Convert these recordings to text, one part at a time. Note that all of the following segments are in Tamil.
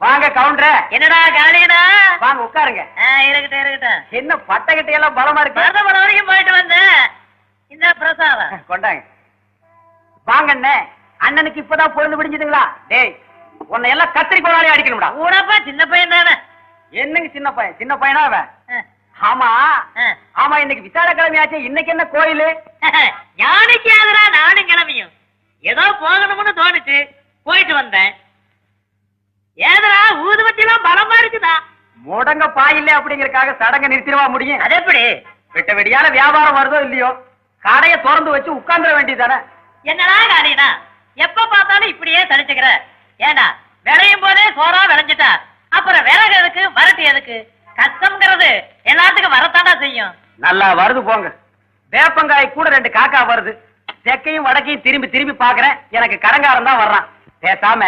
வாங்க கவுண்டர என்னடா காலியடா வாங்க உட்காருங்க. இருக்கட்டும் இருக்கட்டும். என்ன பட்டகிட்ட எல்லாம் பலமா இருக்கு? மருதமலை வரைக்கும் போயிட்டு வந்தேன். இந்த பிரசாதம். கொண்டாங்க. வாங்க அண்ணே. அண்ணனுக்கு இப்பதான் பொழுது விடிஞ்சதுங்களா? டேய் உன்னை எல்லாம் கத்திரி கோலாலே அடிக்கணும்டா. கூடப்பா சின்ன பையன் தானே. என்னங்க சின்ன பையன்? சின்ன பையனா அவன்? ஆமா. ஆமா இன்னைக்கு விசார கிழமையாச்சு இன்னைக்கு என்ன கோயிலு? யானைக்கு ஆதரா நானும் கிளம்பியும். ஏதோ போகணும்னு தோணுச்சு. போயிட்டு வந்தேன் ஏதரா ஊதுபத்தி எல்லாம் பலமா இருக்குதா முடங்க பாயில்ல அப்படிங்கறக்காக சடங்க நிறுத்திடவா முடியும்? அது எப்படி? விட்ட வெடியால வியாபாரம் வருதோ இல்லையோ கடையை திறந்து வச்சு உட்கார்ந்துட வேண்டியதானே என்னடா காரியனா எப்ப பார்த்தாலும் இப்படியே தடிச்சுக்கிற. ஏண்டா விளையும் போதே சோறா விளைஞ்சிட்டா? அப்புறம் விறகு எதுக்கு? வரட்டு எதுக்கு? கஷ்டம்ங்கிறது எல்லாத்துக்கும் வரத்தாண்டா செய்யும். நல்லா வருது போங்க. வேப்பங்காய் கூட ரெண்டு காக்கா வருது. தெற்கையும் வடக்கையும் திரும்பி திரும்பி பாக்குறேன் எனக்கு கடங்காரன் தான் வர்றான். பேசாம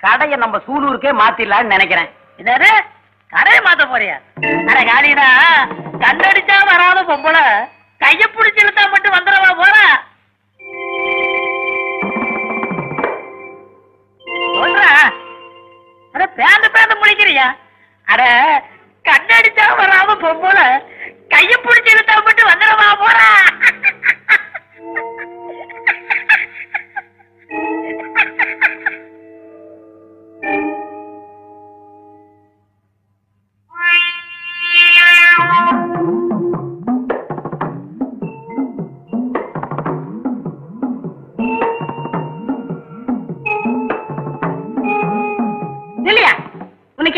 கடையை நம்ம சூலூருக்கே மாத்திடலாம்னு நினைக்கிறேன். என்னது? கடையை மாத்த போறியா? அட காளினா கண்ணடிச்சா வராத பொம்பளை கைய புடிச்சு மட்டும் வந்துடவா போற? அட பேந்த பேந்த முடிக்கிறியா அட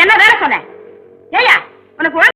என்ன வேலை சொன்ன ஏயா உனக்கு